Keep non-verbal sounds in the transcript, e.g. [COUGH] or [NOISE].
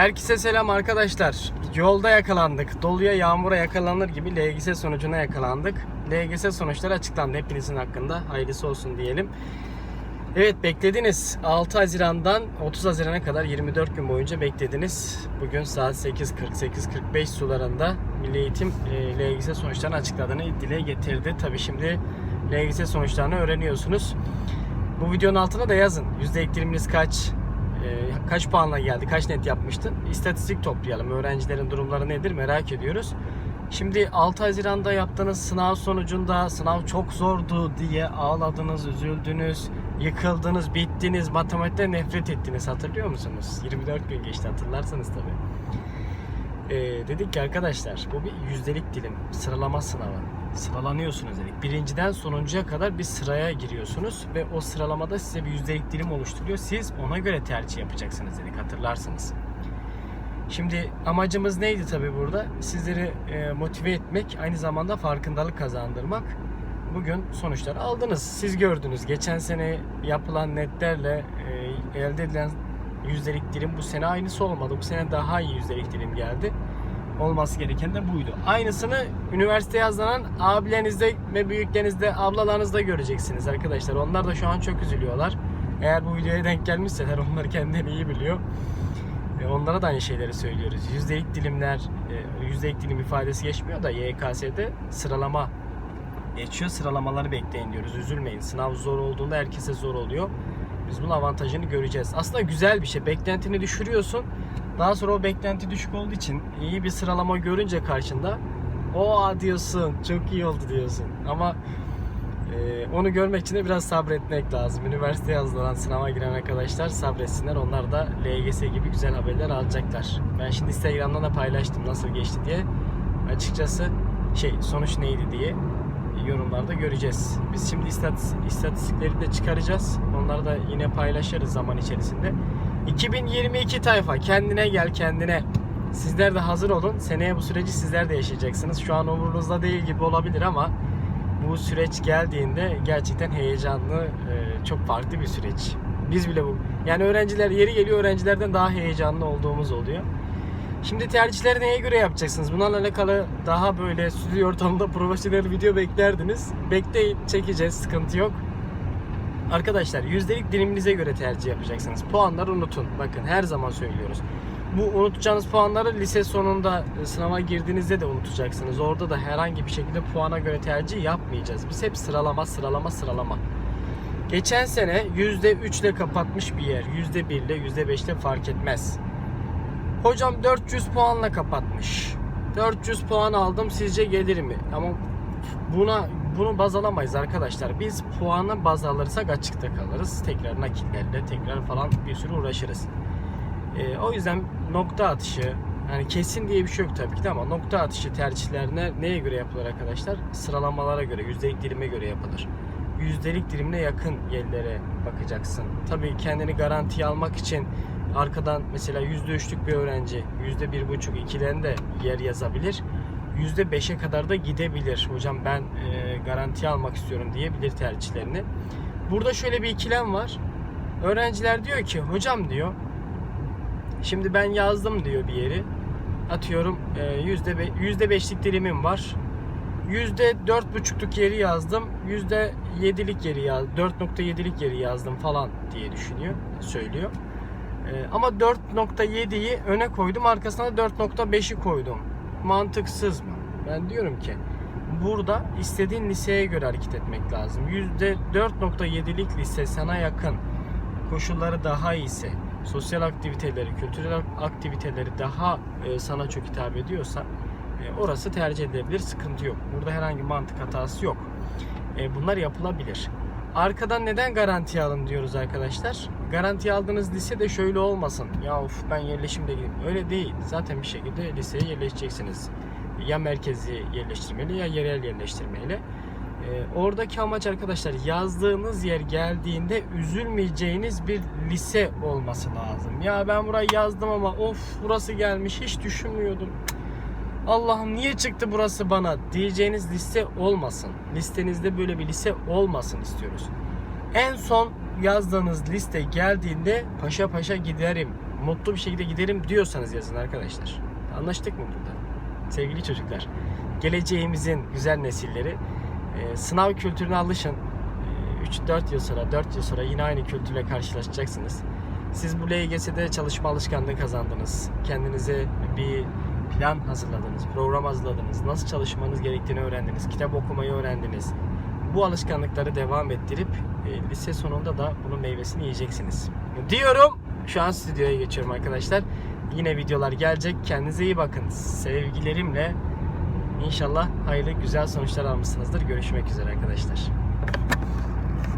Herkese selam arkadaşlar. Yolda yakalandık. Doluya yağmura yakalanır gibi LGS sonucuna yakalandık. LGS sonuçları açıklandı hepinizin hakkında. Hayırlısı olsun diyelim. Evet beklediniz. 6 Haziran'dan 30 Haziran'a kadar 24 gün boyunca beklediniz. Bugün saat 8.40-8.45 sularında Milli Eğitim e, LGS sonuçlarını açıkladığını dile getirdi. Tabi şimdi LGS sonuçlarını öğreniyorsunuz. Bu videonun altına da yazın. Yüzde ektiriminiz kaç? Ee, kaç puanla geldi? Kaç net yapmıştın? İstatistik toplayalım. Öğrencilerin durumları nedir merak ediyoruz. Şimdi 6 Haziran'da yaptığınız sınav sonucunda sınav çok zordu diye ağladınız, üzüldünüz, yıkıldınız, bittiniz, matematikten nefret ettiniz. Hatırlıyor musunuz? 24 gün geçti hatırlarsanız tabii. Ee, dedik ki arkadaşlar bu bir yüzdelik dilim sıralama sınavı. Sıralanıyorsunuz dedik. Birinciden sonuncuya kadar bir sıraya giriyorsunuz ve o sıralamada size bir yüzdelik dilim oluşturuyor. Siz ona göre tercih yapacaksınız dedik hatırlarsınız. Şimdi amacımız neydi tabii burada? Sizleri e, motive etmek, aynı zamanda farkındalık kazandırmak. Bugün sonuçları aldınız. Siz gördünüz. Geçen sene yapılan netlerle e, elde edilen yüzdelik dilim bu sene aynısı olmadı. Bu sene daha iyi yüzdelik dilim geldi. Olması gereken de buydu. Aynısını üniversite yazılan abilerinizde ve büyüklerinizde, ablalarınızda göreceksiniz arkadaşlar. Onlar da şu an çok üzülüyorlar. Eğer bu videoya denk gelmişseler [LAUGHS] onlar kendileri iyi biliyor. E, Onlara da aynı şeyleri söylüyoruz. Yüzdelik dilimler, e, yüzdelik dilim ifadesi geçmiyor da YKS'de sıralama geçiyor. Sıralamaları bekleyin diyoruz. Üzülmeyin. Sınav zor olduğunda herkese zor oluyor. Biz bunun avantajını göreceğiz. Aslında güzel bir şey. Beklentini düşürüyorsun. Daha sonra o beklenti düşük olduğu için iyi bir sıralama görünce karşında o diyorsun çok iyi oldu diyorsun. Ama e, onu görmek için de biraz sabretmek lazım. Üniversite yazılan sınava giren arkadaşlar sabretsinler. Onlar da LGS gibi güzel haberler alacaklar. Ben şimdi Instagram'dan da paylaştım nasıl geçti diye. Açıkçası şey sonuç neydi diye yorumlarda göreceğiz. Biz şimdi istatis- istatistikleri de çıkaracağız. Onları da yine paylaşırız zaman içerisinde. 2022 tayfa kendine gel kendine. Sizler de hazır olun. Seneye bu süreci sizler de yaşayacaksınız. Şu an umurunuzda değil gibi olabilir ama bu süreç geldiğinde gerçekten heyecanlı, e, çok farklı bir süreç. Biz bile bu. Yani öğrenciler yeri geliyor öğrencilerden daha heyecanlı olduğumuz oluyor. Şimdi tercihleri neye göre yapacaksınız? Bunlarla alakalı daha böyle stüdyo ortamında profesyonel video beklerdiniz. Bekleyin, çekeceğiz, sıkıntı yok. Arkadaşlar yüzdelik diliminize göre tercih yapacaksınız. Puanları unutun. Bakın her zaman söylüyoruz. Bu unutacağınız puanları lise sonunda e, sınava girdiğinizde de unutacaksınız. Orada da herhangi bir şekilde puana göre tercih yapmayacağız. Biz hep sıralama, sıralama, sıralama. Geçen sene %3 ile kapatmış bir yer. %1 ile %5 ile fark etmez. Hocam 400 puanla kapatmış. 400 puan aldım sizce gelir mi? Ama buna bunu baz alamayız arkadaşlar. Biz puanı baz alırsak açıkta kalırız. Tekrar nakillerle tekrar falan bir sürü uğraşırız. Ee, o yüzden nokta atışı yani kesin diye bir şey yok tabii ki de ama nokta atışı tercihlerine neye göre yapılır arkadaşlar? Sıralamalara göre, yüzdelik dilime göre yapılır. Yüzdelik dilimine yakın yerlere bakacaksın. Tabii kendini garantiye almak için arkadan mesela %3'lük bir öğrenci %1,5 ikilerini de yer yazabilir. %5'e kadar da gidebilir. Hocam ben e, garantiye almak istiyorum diyebilir tercihlerini. Burada şöyle bir ikilem var. Öğrenciler diyor ki hocam diyor şimdi ben yazdım diyor bir yeri. Atıyorum e, yüzde be- yüzde beşlik dilimim var. Yüzde dört buçukluk yeri yazdım. Yüzde yedilik yeri yaz, 4.7'lik yeri yazdım falan diye düşünüyor, söylüyor. Ee, ama 4.7'yi öne koydum, arkasına da 4.5'i koydum. Mantıksız mı? Ben diyorum ki burada istediğin liseye göre hareket etmek lazım. %4.7'lik lise sana yakın. Koşulları daha iyiyse, sosyal aktiviteleri, kültürel aktiviteleri daha e, sana çok hitap ediyorsa e, orası tercih edilebilir. Sıkıntı yok. Burada herhangi mantık hatası yok. E, bunlar yapılabilir. Arkadan neden garanti alın diyoruz arkadaşlar? Garanti aldığınız lise de şöyle olmasın. Ya of ben yerleşimde gideyim. Öyle değil. Zaten bir şekilde liseye yerleşeceksiniz. Ya merkezi yerleştirmeli ya yerel yerleştirmeyle. Ee, oradaki amaç arkadaşlar yazdığınız yer geldiğinde üzülmeyeceğiniz bir lise olması lazım. Ya ben burayı yazdım ama of burası gelmiş hiç düşünmüyordum. Allah'ım niye çıktı burası bana diyeceğiniz liste olmasın. Listenizde böyle bir lise olmasın istiyoruz. En son yazdığınız liste geldiğinde paşa paşa giderim, mutlu bir şekilde giderim diyorsanız yazın arkadaşlar. Anlaştık mı burada? Sevgili çocuklar, geleceğimizin güzel nesilleri e, sınav kültürüne alışın. E, 3-4 yıl sonra, 4 yıl sonra yine aynı kültürle karşılaşacaksınız. Siz bu LGS'de çalışma alışkanlığı kazandınız. Kendinize bir plan hazırladınız, program hazırladınız. Nasıl çalışmanız gerektiğini öğrendiniz. Kitap okumayı öğrendiniz. Bu alışkanlıkları devam ettirip e, lise sonunda da bunun meyvesini yiyeceksiniz. Diyorum. Şu an stüdyoya geçiyorum arkadaşlar. Yine videolar gelecek. Kendinize iyi bakın. Sevgilerimle İnşallah hayırlı güzel sonuçlar almışsınızdır. Görüşmek üzere arkadaşlar.